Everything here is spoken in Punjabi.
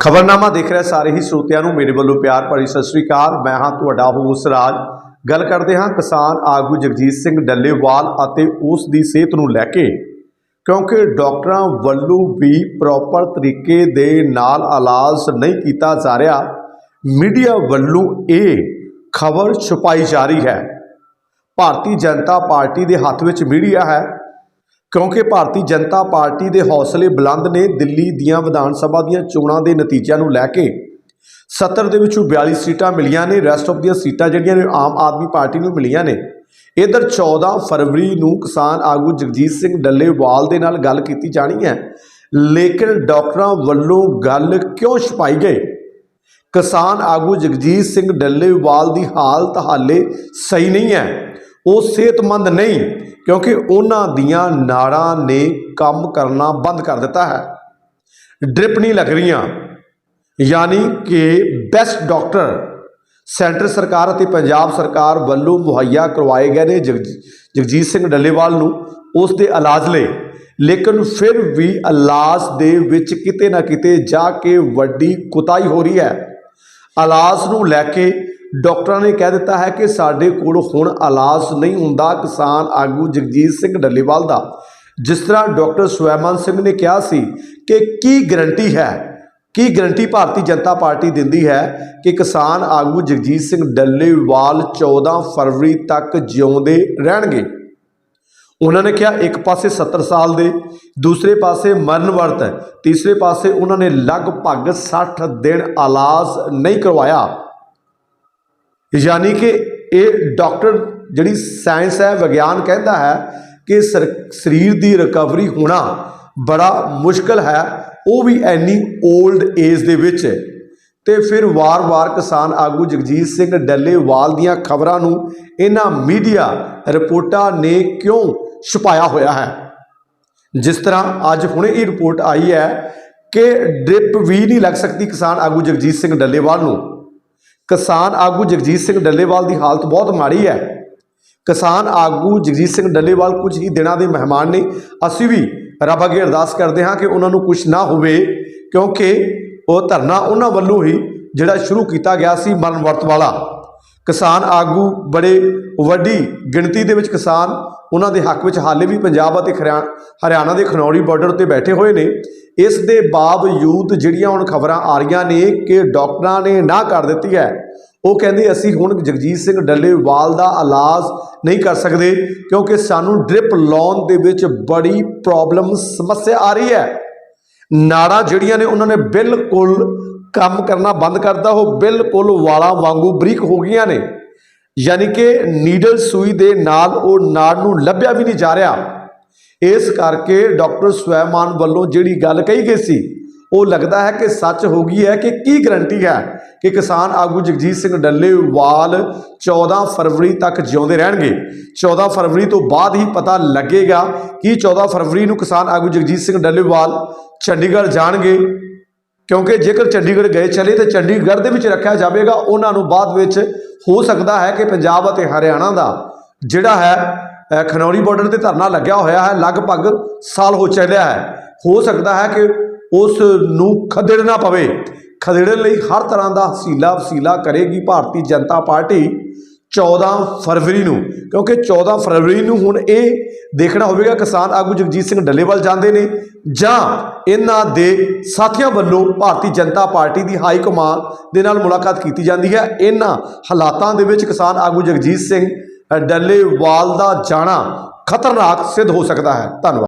ਖਬਰਨਾਮਾ ਦੇਖ ਰਹੇ ਸਾਰੇ ਹੀ ਸਰੋਤਿਆਂ ਨੂੰ ਮੇਰੇ ਵੱਲੋਂ ਪਿਆਰ ਭਰੀ ਸਤਿ ਸ੍ਰੀ ਅਕਾਲ। ਮੈਂ ਹਾਂ ਤੁਹਾਡਾ ਹੋਸ ਰਾਜ। ਗੱਲ ਕਰਦੇ ਹਾਂ ਕਿਸਾਨ ਆਗੂ ਜਗਜੀਤ ਸਿੰਘ ਡੱਲੇਵਾਲ ਅਤੇ ਉਸ ਦੀ ਸਿਹਤ ਨੂੰ ਲੈ ਕੇ। ਕਿਉਂਕਿ ਡਾਕਟਰਾਂ ਵੱਲੋਂ ਵੀ ਪ੍ਰੋਪਰ ਤਰੀਕੇ ਦੇ ਨਾਲ ਇਲਾਜ ਨਹੀਂ ਕੀਤਾ ਜਾ ਰਿਹਾ, ਮੀਡੀਆ ਵੱਲੋਂ ਇਹ ਖਬਰ ਛੁਪਾਈ ਜਾ ਰਹੀ ਹੈ। ਭਾਰਤੀ ਜਨਤਾ ਪਾਰਟੀ ਦੇ ਹੱਥ ਵਿੱਚ ਮੀਡੀਆ ਹੈ। ਕਿਉਂਕਿ ਭਾਰਤੀ ਜਨਤਾ ਪਾਰਟੀ ਦੇ ਹੌਸਲੇ ਬੁਲੰਦ ਨੇ ਦਿੱਲੀ ਦੀਆਂ ਵਿਧਾਨ ਸਭਾ ਦੀਆਂ ਚੋਣਾਂ ਦੇ ਨਤੀਜਿਆਂ ਨੂੰ ਲੈ ਕੇ 70 ਦੇ ਵਿੱਚੋਂ 42 ਸੀਟਾਂ ਮਿਲੀਆਂ ਨੇ ਰੈਸਟ ਆਫ ਦੀਆਂ ਸੀਟਾਂ ਜਿਹੜੀਆਂ ਨੇ ਆਮ ਆਦਮੀ ਪਾਰਟੀ ਨੂੰ ਮਿਲੀਆਂ ਨੇ। ਇਧਰ 14 ਫਰਵਰੀ ਨੂੰ ਕਿਸਾਨ ਆਗੂ ਜਗਜੀਤ ਸਿੰਘ ਡੱਲੇਵਾਲ ਦੇ ਨਾਲ ਗੱਲ ਕੀਤੀ ਜਾਣੀ ਹੈ। ਲੇਕਿਨ ਡਾਕਟਰਾਂ ਵੱਲੋਂ ਗੱਲ ਕਿਉਂ ਛਪਾਈ ਗਈ? ਕਿਸਾਨ ਆਗੂ ਜਗਜੀਤ ਸਿੰਘ ਡੱਲੇਵਾਲ ਦੀ ਹਾਲਤ ਹਾਲੇ ਸਹੀ ਨਹੀਂ ਹੈ। ਉਹ ਸਿਹਤਮੰਦ ਨਹੀਂ, ਕਿਉਂਕਿ ਉਹਨਾਂ ਦੀਆਂ ਨਾੜਾਂ ਨੇ ਕੰਮ ਕਰਨਾ ਬੰਦ ਕਰ ਦਿੱਤਾ ਹੈ। ਡ੍ਰਿਪ ਨਹੀਂ ਲੱਗ ਰਹੀਆਂ। ਯਾਨੀ ਕਿ ਬੈਸਟ ਡਾਕਟਰ ਸੈਂਟਰ ਸਰਕਾਰ ਅਤੇ ਪੰਜਾਬ ਸਰਕਾਰ ਵੱਲੋਂ ਮੁਹੱਈਆ ਕਰਵਾਏ ਗਏ ਨੇ ਜਗਜੀ- ਜਗਜੀਤ ਸਿੰਘ ਡੱਲੇਵਾਲ ਨੂੰ ਉਸ ਦੇ ਇਲਾਜ ਲਈ। ਲੇਕਿਨ ਫਿਰ ਵੀ ਇਲਾਜ ਦੇ ਵਿੱਚ ਕਿਤੇ ਨਾ ਕਿਤੇ ਜਾ ਕੇ ਵੱਡੀ ਕੁਤਾਈ ਹੋ ਰਹੀ ਹੈ। ਇਲਾਜ ਨੂੰ ਲੈ ਕੇ ਡਾਕਟਰਾਂ ਨੇ ਕਹਿ ਦਿੱਤਾ ਹੈ ਕਿ ਸਾਡੇ ਕੋਲ ਹੁਣ ਇਲਾਜ ਨਹੀਂ ਹੁੰਦਾ ਕਿਸਾਨ ਆਗੂ ਜਗਜੀਤ ਸਿੰਘ ਡੱਲੇਵਾਲ ਦਾ, ਜਿਸ ਤਰ੍ਹਾਂ ਡਾਕਟਰ ਸੁਵੈਮਨ ਸਿੰਘ ਨੇ ਕਿਹਾ ਸੀ ਕਿ ਕੀ ਗਰੰਟੀ ਹੈ, ਕੀ ਗਰੰਟੀ ਭਾਰਤੀ ਜਨਤਾ ਪਾਰਟੀ ਦਿੰਦੀ ਹੈ ਕਿ ਕਿਸਾਨ ਆਗੂ ਜਗਜੀਤ ਸਿੰਘ ਡੱਲੇਵਾਲ 14 ਫਰਵਰੀ ਤੱਕ ਜਿਉਂਦੇ ਰਹਿਣਗੇ। ਉਹਨਾਂ ਨੇ ਕਿਹਾ, ਇੱਕ ਪਾਸੇ 70 ਸਾਲ ਦੇ, ਦੂਸਰੇ ਪਾਸੇ ਮਰਨ ਵਰਤ ਹੈ, ਤੀਸਰੇ ਪਾਸੇ ਉਹਨਾਂ ਨੇ ਲਗਭਗ 60 ਦਿਨ ਇਲਾਜ ਨਹੀਂ ਕਰਵਾਇਆ। ਯਾਨੀ ਕਿ ਇਹ ਡਾਕਟਰ ਜਿਹੜੀ ਸਾਇੰਸ ਹੈ, ਵਿਗਿਆਨ ਕਹਿੰਦਾ ਹੈ ਕਿ ਸਰ- ਸਰੀਰ ਦੀ ਰਿਕਵਰੀ ਹੋਣਾ ਬੜਾ ਮੁਸ਼ਕਲ ਹੈ। ਉਹ ਵੀ ਐਨੀ 올ਡ ਏਜ ਦੇ ਵਿੱਚ। ਤੇ ਫਿਰ ਵਾਰ-ਵਾਰ ਕਿਸਾਨ ਆਗੂ ਜਗਜੀਤ ਸਿੰਘ ਡੱਲੇਵਾਲ ਦੀਆਂ ਖਬਰਾਂ ਨੂੰ ਇਹਨਾਂ ਮੀਡੀਆ ਰਿਪੋਰਟਾਂ ਨੇ ਕਿਉਂ ਛੁਪਾਇਆ ਹੋਇਆ ਹੈ? ਜਿਸ ਤਰ੍ਹਾਂ ਅੱਜ ਹੁਣੇ ਇਹ ਰਿਪੋਰਟ ਆਈ ਹੈ ਕਿ ਡ੍ਰਿਪ ਵੀ ਨਹੀਂ ਲੱਗ ਸਕਦੀ ਕਿਸਾਨ ਆਗੂ ਜਗਜੀਤ ਸਿੰਘ ਡੱਲੇਵਾਲ ਨੂੰ। ਕਿਸਾਨ ਆਗੂ ਜਗਜੀਤ ਸਿੰਘ ਡੱਲੇਵਾਲ ਦੀ ਹਾਲਤ ਬਹੁਤ ਮਾੜੀ ਹੈ। ਕਿਸਾਨ ਆਗੂ ਜਗਜੀਤ ਸਿੰਘ ਡੱਲੇਵਾਲ ਕੁਝ ਹੀ ਦਿਨਾਂ ਦੇ ਮਹਿਮਾਨ ਨੇ। ਅਸੀਂ ਵੀ ਰੱਬ ਅੱਗੇ ਅਰਦਾਸ ਕਰਦੇ ਹਾਂ ਕਿ ਉਹਨਾਂ ਨੂੰ ਕੁਝ ਨਾ ਹੋਵੇ, ਕਿਉਂਕਿ ਉਹ ਧਰਨਾ ਉਹਨਾਂ ਵੱਲੋਂ ਹੀ ਜਿਹੜਾ ਸ਼ੁਰੂ ਕੀਤਾ ਗਿਆ ਸੀ ਮਰਨ ਵਰਤ ਵਾਲਾ। ਕਿਸਾਨ ਆਗੂ ਬੜੇ ਵੱਡੀ ਗਿਣਤੀ ਦੇ ਵਿੱਚ ਕਿਸਾਨ ਉਹਨਾਂ ਦੇ ਹੱਕ ਵਿੱਚ ਹਾਲੇ ਵੀ ਪੰਜਾਬ ਅਤੇ ਖਰਿਆ- ਹਰਿਆਣਾ ਦੇ ਖਨੌਰੀ ਬਾਰਡਰ 'ਤੇ ਬੈਠੇ ਹੋਏ ਨੇ। ਇਸ ਦੇ ਬਾਵਜੂਦ ਜਿਹੜੀਆਂ ਹੁਣ ਖਬਰਾਂ ਆ ਰਹੀਆਂ ਨੇ ਕਿ ਡਾਕਟਰਾਂ ਨੇ ਨਾ ਕਰ ਦਿੱਤੀ ਹੈ। ਉਹ ਕਹਿੰਦੇ ਅਸੀਂ ਹੁਣ ਜਗਜੀਤ ਸਿੰਘ ਡੱਲੇਵਾਲ ਦਾ ਇਲਾਜ ਨਹੀਂ ਕਰ ਸਕਦੇ ਕਿਉਂਕਿ ਸਾਨੂੰ ਡ੍ਰਿਪ ਲਾਉਣ ਦੇ ਵਿੱਚ ਬੜੀ ਪ੍ਰੋਬਲਮ ਸਮੱਸਿਆ ਆ ਰਹੀ ਹੈ। ਨਾੜਾਂ ਜਿਹੜੀਆਂ ਨੇ ਉਹਨਾਂ ਨੇ ਬਿਲਕੁਲ ਕੰਮ ਕਰਨਾ ਬੰਦ ਕਰਤਾ ਉਹ ਬਿਲਕੁਲ ਵਾਲਾਂ ਵਾਂਗੂ ਬਰੀਕ ਹੋ ਗਈਆਂ ਨੇ। ਯਾਨੀ ਕਿ ਨੀਡਲ ਸੂਈ ਦੇ ਨਾਲ ਉਹ ਨਾੜ ਨੂੰ ਲੱਭਿਆ ਵੀ ਨਹੀਂ ਜਾ ਰਿਹਾ। ਇਸ ਕਰਕੇ ਡਾਕਟਰ ਸਵੈਮਾਨ ਵੱਲੋਂ ਜਿਹੜੀ ਗੱਲ ਕਹੀ ਗਈ ਸੀ, ਉਹ ਲੱਗਦਾ ਹੈ ਕਿ ਸੱਚ ਹੋ ਗਈ ਹੈ ਕਿ ਕੀ ਗਰੰਟੀ ਹੈ ਕਿ ਕਿਸਾਨ ਆਗੂ ਜਗਜੀਤ ਸਿੰਘ ਡੱਲੇਵਾਲ 14 ਫਰਵਰੀ ਤੱਕ ਜਿਉਂਦੇ ਰਹਿਣਗੇ। 14 ਫਰਵਰੀ ਤੋਂ ਬਾਅਦ ਹੀ ਪਤਾ ਲੱਗੇਗਾ ਕਿ 14 ਫਰਵਰੀ ਨੂੰ ਕਿਸਾਨ ਆਗੂ ਜਗਜੀਤ ਸਿੰਘ ਡੱਲੇਵਾਲ ਚੰਡੀਗੜ੍ਹ ਜਾਣਗੇ। ਕਿਉਂਕਿ ਜੇਕਰ ਚੰਡੀਗੜ੍ਹ ਗਏ ਚਲੇ ਤਾਂ ਚੰਡੀਗੜ੍ਹ ਦੇ ਵਿੱਚ ਰੱਖਿਆ ਜਾਵੇਗਾ, ਉਹਨਾਂ ਨੂੰ ਬਾਅਦ ਵਿੱਚ ਹੋ ਸਕਦਾ ਹੈ ਕਿ ਪੰਜਾਬ ਅਤੇ ਹਰਿਆਣਾ ਦਾ ਜਿਹੜਾ ਹੈ ਖਨੌਰੀ ਬਾਰਡਰ ਤੇ ਧਰਨਾ ਲੱਗਿਆ ਹੋਇਆ ਹੈ, ਲਗਭਗ ਸਾਲ ਹੋ ਚੱਲਿਆ ਹੈ। ਹੋ ਸਕਦਾ ਹੈ ਕਿ ਉਸ ਨੂੰ ਖਦੇੜਨਾ ਪਵੇ। ਖਦੇੜਨ ਲਈ ਹਰ ਤਰ੍ਹਾਂ ਦਾ ਹਸੀਲਾ ਵਸੀਲਾ ਕਰੇਗੀ ਭਾਰਤੀ ਜਨਤਾ ਪਾਰਟੀ 14 ਫਰਵਰੀ ਨੂੰ। ਕਿਉਂਕਿ 14 ਫਰਵਰੀ ਨੂੰ ਹੁਣ ਇਹ ਦੇਖਣਾ ਹੋਵੇਗਾ, ਕਿਸਾਨ ਆਗੂ ਜਗਜੀਤ ਸਿੰਘ ਡੱਲੇਵਾਲ ਜਾਂਦੇ ਨੇ ਜਾਂ ਇਹਨਾਂ ਦੇ ਸਾਥੀਆਂ ਵੱਲੋਂ ਭਾਰਤੀ ਜਨਤਾ ਪਾਰਟੀ ਦੀ ਹਾਈ ਕਮਾਨ ਦੇ ਨਾਲ ਮੁਲਾਕਾਤ ਕੀਤੀ ਜਾਂਦੀ ਹੈ। ਇਹਨਾਂ ਹਾਲਾਤਾਂ ਦੇ ਵਿੱਚ ਕਿਸਾਨ ਆਗੂ ਜਗਜੀਤ ਸਿੰਘ ਡੱਲੇਵਾਲ ਦਾ ਜਾਣਾ ਖਤਰਨਾਕ ਸਿੱਧ ਹੋ ਸਕਦਾ ਹੈ। ਧੰਨਵਾਦ।